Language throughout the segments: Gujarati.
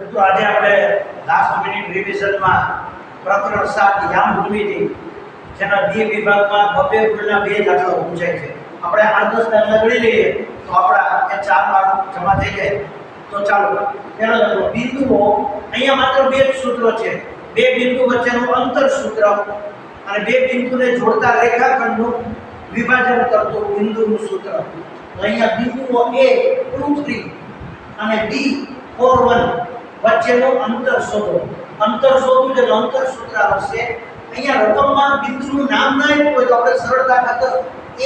મિત્રો આજે આપણે લાસ્ટ મિનિટ રિવિઝનમાં પ્રકરણ સાત યામ ભૂમિની જેના બે વિભાગમાં બબ્બે ભૂલના બે દાખલા પૂછાય છે આપણે આઠ દસ દાખલા ગણી લઈએ તો આપણા એ ચાર માર્ક જમા થઈ જાય તો ચાલો પહેલો દાખલો બિંદુઓ અહીંયા માત્ર બે જ સૂત્રો છે બે બિંદુ વચ્ચેનું અંતર સૂત્ર અને બે બિંદુને જોડતા રેખાખંડનું વિભાજન કરતું બિંદુનું સૂત્ર અહીંયા બિંદુઓ એ ટુ થ્રી અને ડી ફોર વન વચ્ચેનું અંતર શોધો અંતર શોધવું એટલે અંતર સૂત્ર આવશે અહીંયા રકમમાં બિંદુનું નામ ના આપ્યું હોય તો આપણે સરળતા ખાતર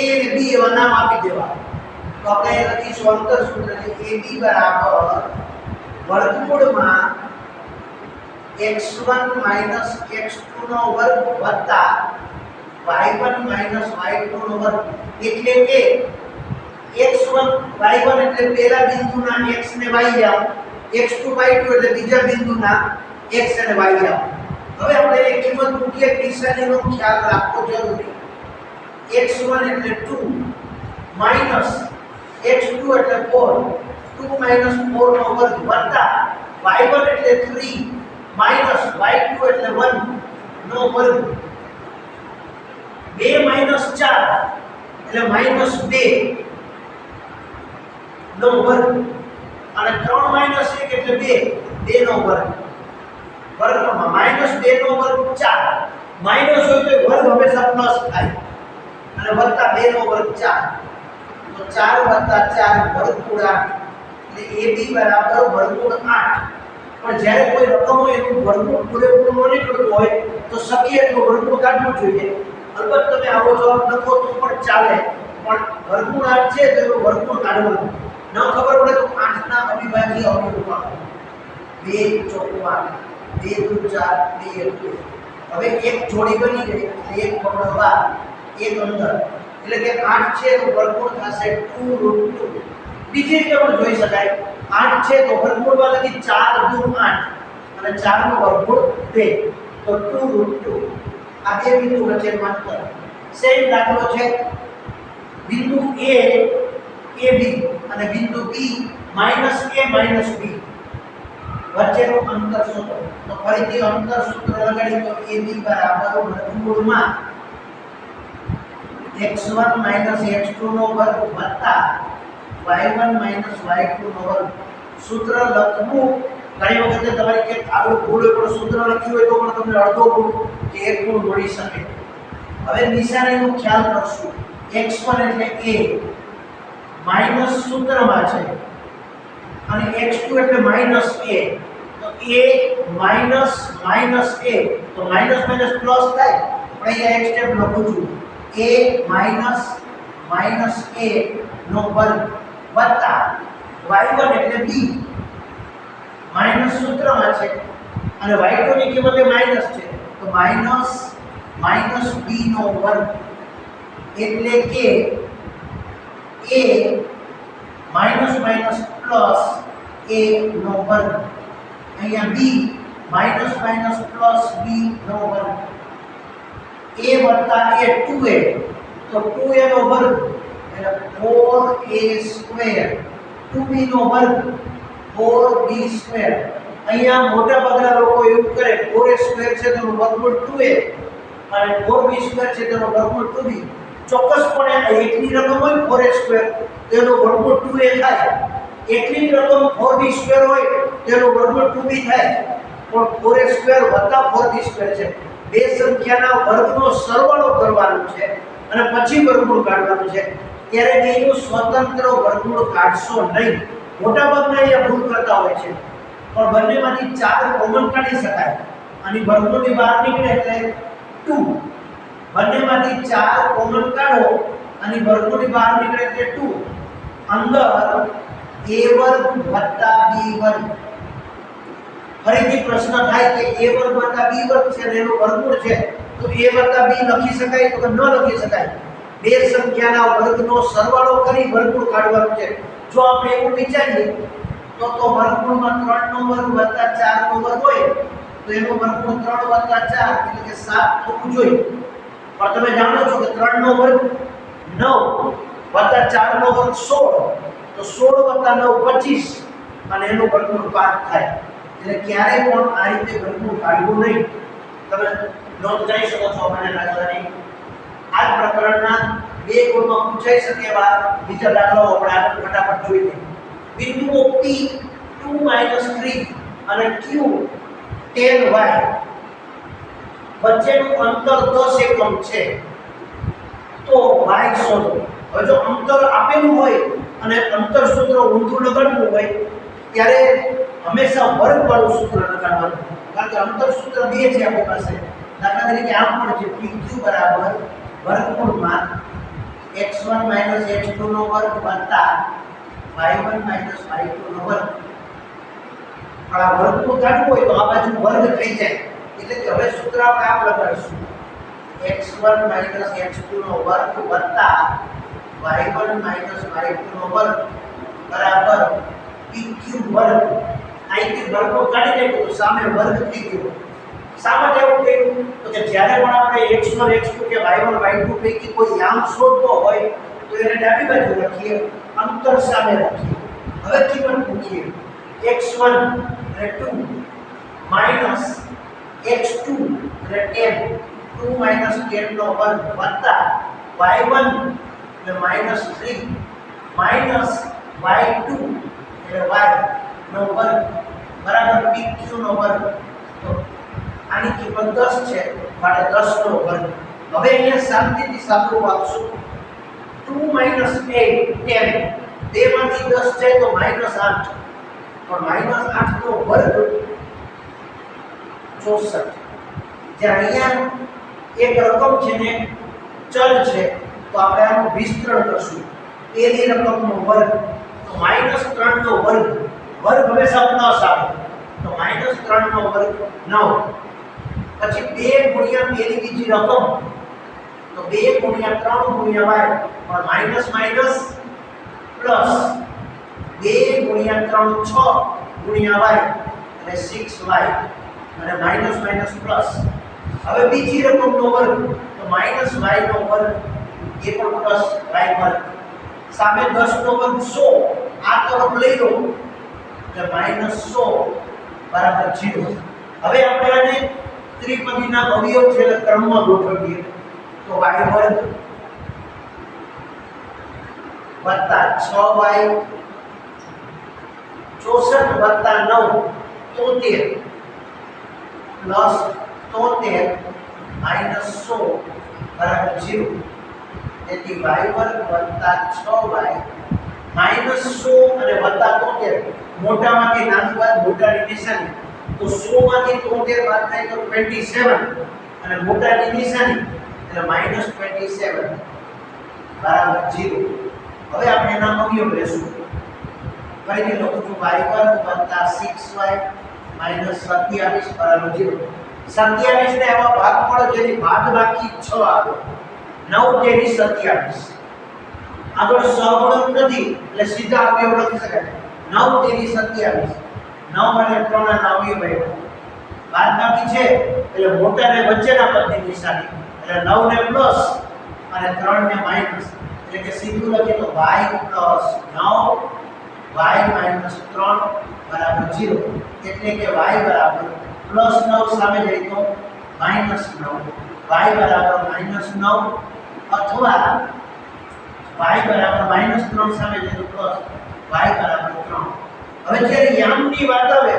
એ અને બી એવા નામ આપી દેવા તો આપણે એ લખીશું અંતર સૂત્ર એટલે એ બી બરાબર વર્ગમૂળમાં x1 માઈનસ x2 નો વર્ગ વત્તા y1 માઈનસ y2 નો વર્ગ એટલે કે x1 y1 એટલે પહેલા બિંદુના x ને y લેવું x2 y2 એટલે બીજા બિંદુના x અને y જાવ હવે આપણે એક કિંમત મૂકીએ નિશાનીનો ખ્યાલ રાખો જરૂરી x1 એટલે 2 માઈનસ x2 એટલે 4 2 માઈનસ 4 નો વર્ગ વત્તા y1 એટલે 3 માઈનસ y2 એટલે 1 નો વર્ગ 2 માઈનસ 4 એટલે માઈનસ 2 નો વર્ગ અને 3 માઈનસ 1 એટલે 2 2 નો વર્ગ વર્ગમાં માઈનસ 2 નો વર્ગ 4 માઈનસ હોય તો વર્ગ હંમેશા પ્લસ થાય અને વત્તા 2 નો વર્ગ 4 તો 4 વત્તા 4 વર્ગમૂળ 8 એટલે ab બરાબર વર્ગમૂળ 8 પણ જ્યારે કોઈ રકમ હોય એનું વર્ગમૂળ પૂરેપૂરું ન નીકળતું હોય તો શક્ય એટલું વર્ગમૂળ કાઢવું જોઈએ અલબત્ત તમે આવો જવાબ લખો તો પણ ચાલે પણ વર્ગમૂળ 8 છે તો એનું વર્ગમૂળ કાઢવાનું ન ખબર પડે તો આઠના અવિભાજ્ય અવયવમાં બે ચોકમાં બે દુ ચાર બે હવે એક જોડી બની ગઈ એક પગડો બાર એક અંદર એટલે કે આઠ છે તો વર્ગમૂળ થશે ટુ રૂટ ટુ બીજી રીતે પણ જોઈ શકાય આઠ છે તો વર્ગમૂળમાં લખી ચાર દુ આઠ અને ચારનો વર્ગમૂળ બે તો ટુ રૂટ ટુ આ બે બિંદુ વચ્ચે માત્ર સેમ દાખલો છે બિંદુ એ એ બી અને બિંદુ P minus K minus P વચ્ચેનું અંતર સૂત્ર તો ફરીથી અંતર સૂત્ર લગાડી તો AB બરાબર વર્ગમૂળમાં x1 x2 નો વર્ગ y1 y2 નો વર્ગ સૂત્ર લખવું ઘણી વખતે તમારે કે આવું ભૂલ પણ સૂત્ર લખ્યું હોય તો પણ તમને અડધો ભૂલ કે એક ભૂલ મળી શકે હવે નિશાનીનો ખ્યાલ રાખશું x1 એટલે a માઇનસ સૂત્રમાં છે અને x2 એટલે માઇનસ a તો a માઇનસ માઇનસ a તો માઇનસ માઇનસ પ્લસ થાય પણ અહીંયા એક સ્ટેપ લખું છું a માઇનસ માઇનસ a નો વર્ગ વત્તા y1 એટલે b માઇનસ સૂત્રમાં છે અને y2 ની કિંમત એ માઇનસ છે તો માઇનસ માઇનસ b નો વર્ગ એટલે કે A minus minus plus A નો વર્ગ અહીંયા B minus minus plus B નો વર્ગ એ વત્તા એ ટુ એ તો ટુ એ નો વર્ગ એટલે four A square two B નો વર્ગ ફોર બી સ્ક્વેર અહીંયા મોટા ભાગના લોકો એવું કરે ફોર એ સ્ક્વેર છે તેનું વર્ગમૂળ ટુ એ અને ફોર બી સ્ક્વેર છે તેનું વર્ગમૂળ ટુ બી ચોક્કસપણે એકની રકમ હોય ફોર એ સ્ક્વેર તેનો વર્ગમૂળ ટુ એ થાય એકની રકમ ફોર બી સ્ક્વેર હોય તેનો વર્ગમૂળ ટુ બી થાય પણ ફોર એ સ્ક્વેર વત્તા ફોર બી સ્ક્વેર છે બે સંખ્યાના વર્ગનો સરવાળો કરવાનો છે અને પછી વર્ગમૂળ કાઢવાનું છે ત્યારે એનું સ્વતંત્ર વર્ગમૂળ કાઢશો નહીં મોટાભાગના અહીંયા ભૂલ કરતા હોય છે પણ બંનેમાંથી ચાર કોમન કાઢી શકાય અને વર્ગમૂળની બહાર નીકળે એટલે ટુ બંનેમાંથી ચાર કોમન કાઢો અને વર્ગમૂળની બહાર નીકળે એટલે 2 અંદર a2 b2 ફરીથી પ્રશ્ન થાય કે વર્ગ a2 b2 છે અને એનો વર્ગમૂળ છે તો a b લખી શકાય તો કે ન લખી શકાય બે સંખ્યાના વર્ગનો સરવાળો કરી વર્ગમૂળ કાઢવાનું છે જો આપણે એવું વિચારીએ તો તો વર્ગમૂળમાં 3 નો વર્ગ 4 નો વર્ગ હોય તો એનો વર્ગમૂળ 3 4 એટલે કે 7 થવું જોઈએ પણ તમે જાણો છો કે ત્રણ નો વર્ગ 9 વત્તા ચાર નો વર્ગ 16 તો 16 વત્તા 9 25 અને એનો વર્ગમૂળ 5 થાય એટલે ક્યારેય પણ આ રીતે વર્ગમૂળ કાઢવું નહીં તમે નોંધ કરી શકો છો મને દાખલાની આ પ્રકરણના બે ગુણમાં પૂછાઈ શકે એવા બીજા દાખલાઓ આપણે આગળ ફટાફટ જોઈ લઈએ બિંદુઓ P 2 3 અને ક્યુ Q વાય વચ્ચેનું અંતર દસ એકમ છે તો વાય શોધો હવે જો અંતર આપેલું હોય અને અંતર સૂત્ર ઊંધું લગાડવું હોય ત્યારે હંમેશા વર્ગ વાળું સૂત્ર નગાડવાનું કારણ કે અંતર સૂત્ર બે છે આપણી પાસે દાખલા તરીકે આ પણ છે પી ક્યુ બરાબર વર્ગમૂળમાં X one minus X two નો વર્ગ વત્તા Y one minus Y two નો વર્ગ પણ આ વર્ગનું કાઢવું હોય તો આ બાજુ વર્ગ થઈ જાય એટલે કે હવે સૂત્રમાં કામ લગાડીશું x1 x2 નો વર્ગ વત્તા y1 y2 નો વર્ગ બરાબર pq વર્ગ અહીંથી વર્ગો કાઢી નાખ્યો સામે વર્ગ થઈ ગયો સામે એવું કહ્યું તો કે જ્યારે પણ આપણે x1 x2 કે y1 y2 પૈકી કોઈ યામ શોધતો હોય તો એને ડાબી બાજુ લખીએ અંતર સામે રાખીએ હવે કિંમત મૂકીએ x1 અને 2 માઈનસ x2 એટલે 10 2 10 નો વર્ગ વત્તા y1 એટલે -3 y2 એટલે y નો વર્ગ બરાબર pq નો વર્ગ આની કિંમત 10 છે માટે 10 નો વર્ગ હવે અહીંયા શાંતિથી સાદું વાંચશું 2 8 10 બેમાંથી 10 જાય તો -8 પણ -8 નો વર્ગ ચોસઠ જે અહીંયા એક રકમ છે ને ચલ છે તો આપણે આનું વિસ્તરણ કરશું એની રકમનો વર્ગ તો માઇનસ ત્રણનો વર્ગ વર્ગ હંમેશા પ્લસ આવે તો માઇનસ ત્રણનો વર્ગ નવ પછી બે ગુણ્યા બેની બીજી રકમ તો બે ગુણ્યા ત્રણ ગુણ્યા વાય પણ માઇનસ માઇનસ પ્લસ બે ગુણ્યા ત્રણ છ ગુણ્યા વાય અને સિક્સ વાય અને માઇનસ માઇનસ પ્લસ હવે બીજી રકમનો વર્ગ તો માઇનસ વાય નો વર્ગ એ પણ પ્લસ વાય વર્ગ સામે દસ નો વર્ગ સો આ તરફ લઈ લો એટલે માઇનસ સો બરાબર જીરો હવે આપણે આને ત્રિપદીના અવયવ છે એટલે ક્રમમાં ગોઠવીએ તો વાય વર્ગ વત્તા છ વાય ચોસઠ વત્તા નવ તોતેર પ્લસ તોતેર માઇનસ સો બરાબર ઝીરો તેથી વાય વર્ગ વત્તા છ વાય માઇનસ સો અને વત્તા તોતેર મોટામાંથી નાનું બાદ મોટાની નિશાની તો સો માંથી તોતેર બાદ થાય તો ટ્વેન્ટી સેવન અને મોટાની નિશાની એટલે માઇનસ ટ્વેન્ટી સેવન બરાબર ઝીરો હવે આપણે એના અવયવ લેશું ફરીથી લખું છું વાય વર્ગ વત્તા સિક્સ વાય માઇનસ સત્યાવીસ બરાબર જીરો સત્યાવીસને એમાં ભાગ પડો જેની ભાગ બાકી છ આવે નવ તેની સત્યાવીસ આગળ સહગુણક નથી એટલે સીધા આપણે ઓળખી શકાય નવ તેની સત્યાવીસ નવ અને ત્રણ નવી ભાઈ બાદ બાકી છે એટલે મોટા ને વચ્ચેના પદની નિશાની એટલે નવ ને પ્લસ અને ત્રણ ને માઇનસ એટલે કે સીધું લખીએ તો વાય પ્લસ નવ વાય માઇનસ ત્રણ બરાબર ઝીરો એટલે કે વાય બરાબર પ્લસ નવ સામે જઈ તો માઇનસ નવ વાય બરાબર માઇનસ નવ અથવા વાય બરાબર માઇનસ ત્રણ સામે જઈ તો પ્લસ વાય બરાબર ત્રણ હવે જ્યારે યામની વાત આવે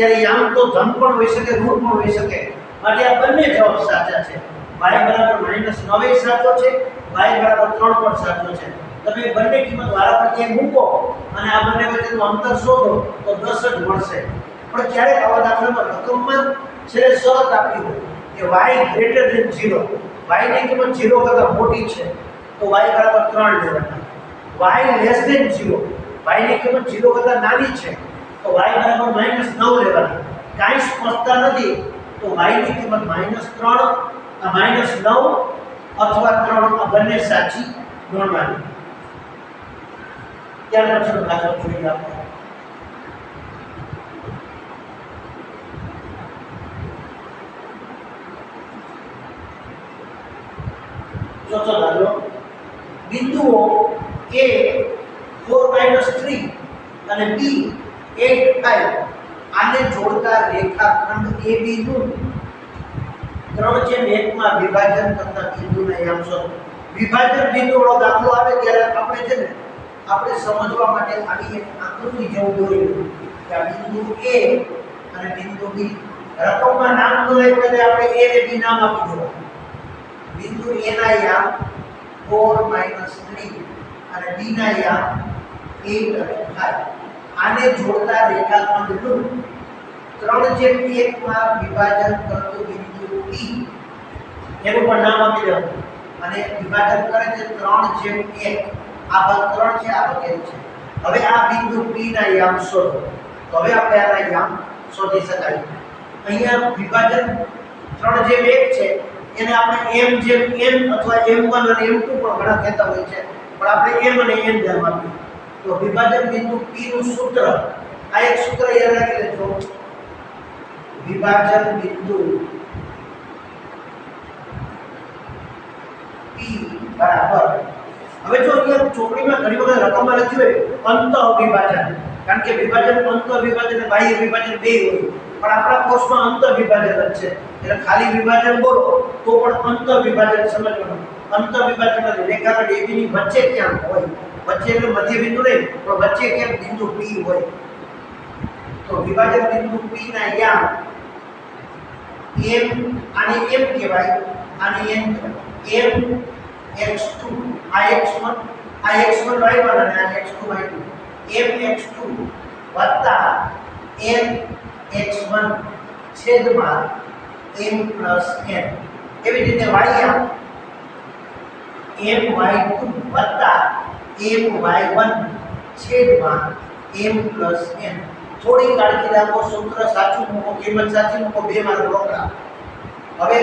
ત્યારે યામ તો ધન પણ હોઈ શકે ઋણ પણ હોઈ શકે માટે આ બંને જવાબ સાચા છે વાય બરાબર માઇનસ નવે સાચો છે વાય બરાબર ત્રણ પણ સાચો છે તમે બંને કિંમત વાળા પર વારાફરતી મૂકો અને આ બંને વચ્ચેનું અંતર શોધો તો દસ જ મળશે પણ ક્યારેક આવા દાખલામાં રકમમાં છેલ્લે શરત આપી હોય કે વાય ગ્રેટર દેન ઝીરો વાયની કિંમત ઝીરો કરતાં મોટી છે તો વાય બરાબર ત્રણ લેવાના વાય લેસ દેન ઝીરો વાયની કિંમત ઝીરો કરતાં નાની છે તો વાય બરાબર માઇનસ નવ લેવાની કાંઈ સ્પષ્ટતા નથી તો વાયની કિંમત માઇનસ ત્રણ માઇનસ નવ અથવા ત્રણ આ બંને સાચી ગણવાની चार परसेंट भाजपा छोड़ेगा चौथा धारो बिंदुओं ए फोर माइनस थ्री અને બી એટ ફાઈવ આને જોડતા રેખાખંડ એ બીનું ત્રણ જેમ એકમાં વિભાજન કરતા બિંદુને યામ શોધો વિભાજન બિંદુનો દાખલો આપણે સમજવા માટે આવી એક આકૃતિ જેવું દોર્યું કે આ બિંદુ એ અને બિંદુ બી રકમમાં નામ દોરે એટલે આપણે એ ને બી નામ આપી દો બિંદુ એ ના યા ફોર માઇનસ થ્રી અને બી ના યા એટ અને ફાઈવ આને જોડતા રેખાખંડનું ત્રણ જેમ એકમાં વિભાજન કરતું બિંદુ ઈ એનું પણ નામ આપી દેવું અને વિભાજન કરે છે ત્રણ જેમ એક આ બંતરણ છે આપો કે છે હવે આ બિંદુ P ના યામ સો તો હવે આપણે આના યામ શોધી શકાય અહીંયા વિભાજન ત્રણ જે બે છે એને આપણે m:n અથવા m1 અને m2 પણ ગણ કેતા હોય છે પણ આપણે m ને n જમાપી તો વિભાજન બિંદુ P નું સૂત્ર આ એક સૂત્ર યાદ રાખ લેજો વિભાજન બિંદુ P = હવે જો અહીંયા ચોપડીમાં ઘણી બધા રકમમાં લખ્યું હોય અંત અવિભાજન કારણ કે વિભાજન અંત વિભાજન બાહ્ય વિભાજન બે હોય પણ આપણા કોર્સમાં અંત વિભાજન જ છે એટલે ખાલી વિભાજન બોલો તો પણ અંત વિભાજન સમજવાનું અંત વિભાજન રેખાખંડ એબીની વચ્ચે ક્યાંક હોય વચ્ચે એટલે મધ્યબિંદુ નહીં પણ વચ્ચે ક્યાંક બિંદુ પી હોય તો વિભાજન બિંદુ પી ના યામ એમ આને એમ કહેવાય આને એમ કહેવાય એમ x two ix1 ix1 y1 અને ix2 y2 mx2 nx1 છેદમાં m n એવી રીતે y આ my2 my1 છેદમાં m n થોડી કાળજી રાખો સૂત્ર સાચું મૂકો કિંમત સાચી મૂકો બે માર્ક રોકડા હવે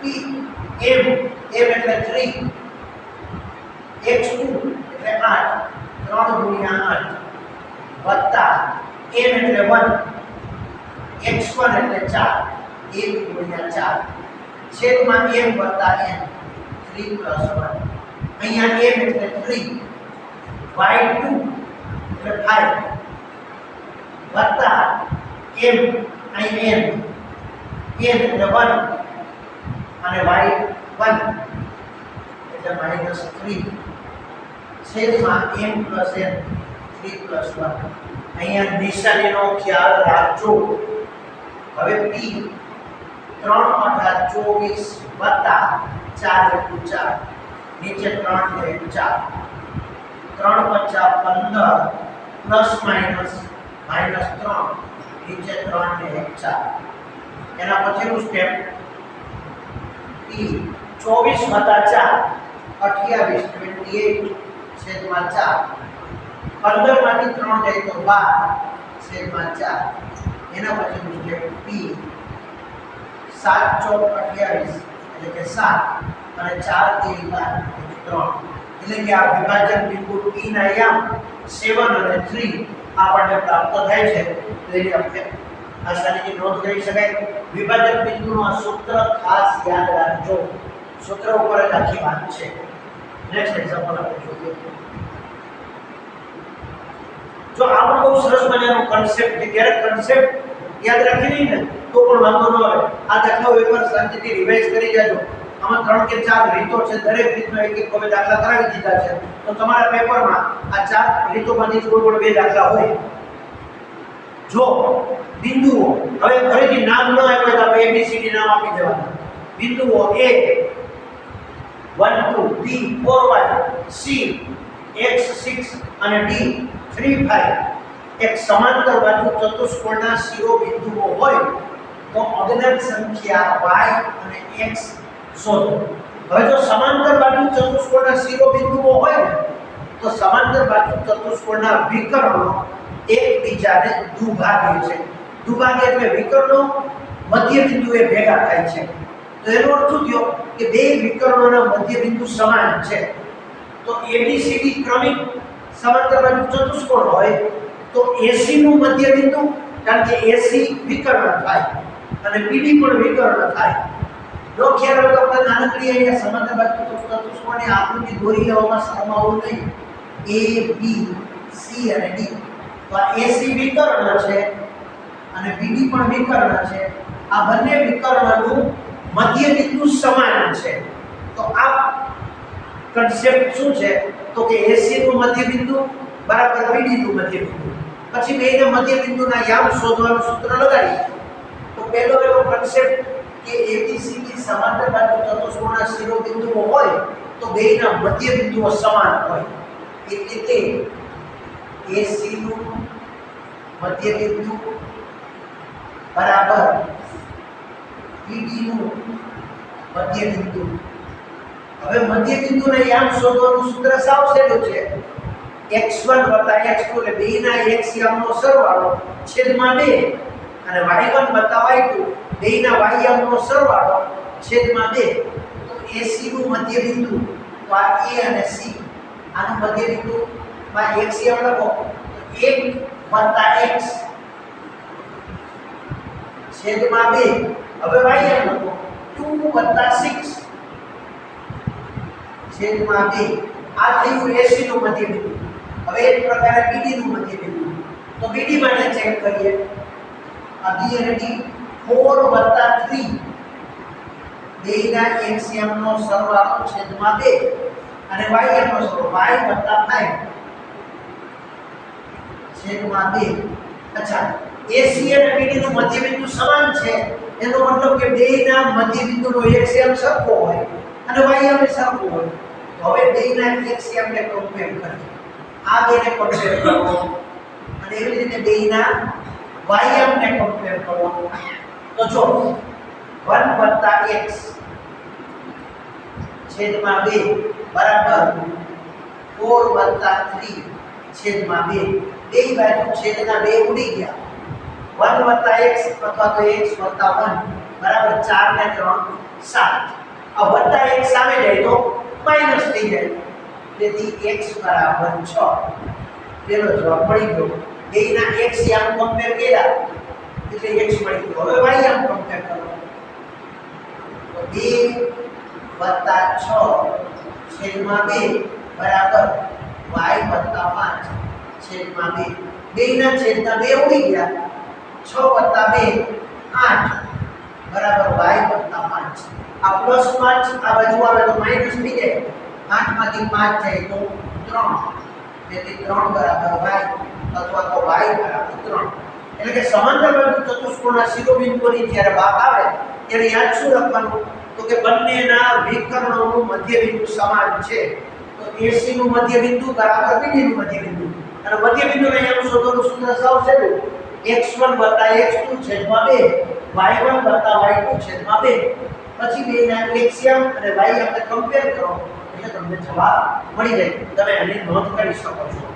p m m એટલે 3 એક શૂન્ય એટલે આઠ ત્રણ ગુણ્યા આઠ વત્તા એન એટલે વન એક્સ વન એટલે ચાર એક ગુણ્યા ચાર છેદમાં એમ વત્તા એન થ્રી પ્લસ વન અહીંયા એમ એટલે થ્રી વાય ટુ એટલે ફાઈવ વત્તા એમ અહીં એમ એમ એટલે વન અને વાય વન એટલે માઇનસ થ્રી શેષમાં m plus n three plus one અહીંયા નિશાનીનો ખ્યાલ રાખજો હવે p ત્રણ અઢાર ચોવીસ વત્તા ચાર એકુ ચાર નીચે ત્રણ એક ચાર ત્રણ પચાસ પંદર પ્લસ માઇનસ માઇનસ ત્રણ નીચે ત્રણ ને એક ચાર એના પછીનું સ્ટેપ પી ચોવીસ વત્તા ચાર અઠ્યાવીસ ટ્વેન્ટી એટ પંદર માંથી ત્રણ બાર છેદમાં એના સાત ચોક અઠ્યાવીસ એટલે કે સાત અને ચાર ત્રણ એટલે કે આ વિભાજન બિંદુ પી યામ સેવન અને થ્રી આપણને પ્રાપ્ત થાય છે તો એની આપણે આસાનીથી નોંધ કરી શકાય વિભાજન બિંદુનું આ સૂત્ર ખાસ યાદ રાખજો સૂત્ર ઉપર જ આખી વાત છે नेक्स्ट एग्जांपल આપણે જોઈએ જો આપણો બહુ સરસ મજાનો કન્સેપ્ટ કે ક્યારેક કન્સેપ્ટ યાદ રાખી લઈએ ને તો પણ વાંધો ન આવે આ દાખલો એકવાર શાંતિથી રિવાઇઝ કરી જાજો આમાં ત્રણ કે ચાર રીતો છે દરેક રીતનો એક એક કોઈ દાખલા કરાવી દીધા છે તો તમારા પેપરમાં આ ચાર રીતોમાંથી કોઈ પણ બે દાખલા હોય જો બિંદુઓ હવે ફરીથી નામ ન આપ્યું તો આપણે એબીસીડી નામ આપી દેવાના બિંદુઓ A 1 2 B four Y C X six અને ડી થ્રી ફાઈવ એક સમાંતર બાજુ ચતુષ્કોણના શિરોબિંદુઓ હોય તો અજ્ઞાત સંખ્યા વાય અને એક્સ શોધો હવે જો સમાંતર બાજુ ચતુષ્કોણના શિરોબિંદુઓ હોય તો સમાંતર બાજુ ચતુષ્કોણના વિકર્ણો એકબીજાને દુભાગે છે દુભાગે એટલે વિકર્ણો મધ્ય બિંદુએ ભેગા થાય છે તો એનો અર્થ થયો કે બે વિકર્ણોના બિંદુ સમાન છે તો એબીસીડી ક્રમિક સમાંતર બાજુ ચતુષ્કોણ હોય તો એસી નું બિંદુ કારણ કે એસી વિકર્ણ થાય અને પીડી પણ વિકર્ણ થાય જો ખ્યાલ હોય તો આપણે નાનકડી અહીંયા સમાંતર બાજુ ચતુષ્કોણની આકૃતિ દોરી લેવામાં શરમાવું નહીં એ બી સી અને ડી તો આ એસી વિકર્ણ છે અને બીડી પણ વિકર્ણ છે આ બંને વિકર્ણનું મધ્ય કેટલું સમાન છે તો આ કન્સેપ્ટ શું છે તો કે એસી નું મધ્યબિંદુ બરાબર બીડી નું મધ્યબિંદુ પછી બેને મધ્યબિંદુના યામ શોધવાનું સૂત્ર લગાડીએ તો પહેલો એવો કન્સેપ્ટ કે એબીસી ની સમાંતર બાજુ ચતુષ્કોણના શિરોબિંદુઓ હોય તો બેના મધ્યબિંદુઓ સમાન હોય એટલે તે એસી નું મધ્યબિંદુ બરાબર પીટીનું મધ્ય બિંદુ હવે મધ્ય બિંદુને યામ શોધવાનું સૂત્ર સાવ સહેલું છે x1 x2 એટલે બેના x યામનો સરવાળો છેદમાં 2 અને y1 y2 બેના y યામનો સરવાળો છેદમાં 2 તો AC નું મધ્ય બિંદુ તો આ A અને C આનું મધ્ય બિંદુ માં x યામ લખો તો 1 x છેદમાં 2 હવે ભાઈ એમ લખો 2 6 છેદમાં 2 આ થયું 80 નું મધ્ય હવે એક પ્રકારે BD નું મધ્ય તો BD માટે ચેક કરીએ આ B અને D 4 3 બેના એક્સિયમ નો સરવાળો છેદમાં 2 અને y એમ લખો y 9 છેદમાં 2 અચ્છા AC અને BD નું મધ્યબિંદુ સમાન છે એનો મતલબ કે બે ના મધ્ય બિંદુનો એક સેમ સરખો હોય અને બાહ્ય અમે સરખો હોય હવે બે બેયના એક ને કમ્પેર કરો આ બે ને કમ્પેર કરો અને એવી રીતે બે ના બેયના ને કમ્પેર કરો તો જો વન વત્તા એક્સ છેદમાં બે બરાબર ફોર વત્તા થ્રી છેદમાં બે બે બાજુ છેદના બે ઉડી ગયા 1 1 અથવા તો 1 1 બરાબર 4 ને 3 7 આ વત્તા 1 સામે જાય તો માઈનસ થઈ જાય તેથી x 6 પેલો જવાબ મળી ગયો બેયના x આમ કમ્પેર કર્યા એટલે x મળી ગયો હવે y આમ કમ્પેર કરો તો 2 6 છેદમાં 2 બરાબર y 5 છેદમાં 2 બેયના છેદના 2 ઉડી ગયા છ વત્તા બે આઠ બરાબર વાય વત્તા પાંચ આ પ્લસ પાંચ આ બાજુ આવે તો માઇનસ થઈ જાય આઠમાંથી પાંચ જાય તો ત્રણ તેથી ત્રણ બરાબર વાય અથવા તો વાય બરાબર ત્રણ એટલે કે સમાંતર બાજુ ચતુષ્કોણના શિરોબિંદુઓની જ્યારે બાપ આવે ત્યારે યાદ શું રાખવાનું તો કે બંનેના વિકર્ણોનું મધ્યબિંદુ સમાન છે તો એસીનું મધ્યબિંદુ બરાબર બીજીનું મધ્યબિંદુ અને મધ્યબિંદુને એમ શોધવાનું સૂત્ર સાવ સહેલું x1 x2 છેદમાં 2 y1 y2 છેદમાં 2 પછી બેના એક્સિયમ અને y આપણે કમ્પેર કરો એટલે તમને જવાબ મળી જાય તમે આની નોંધ કરી શકો છો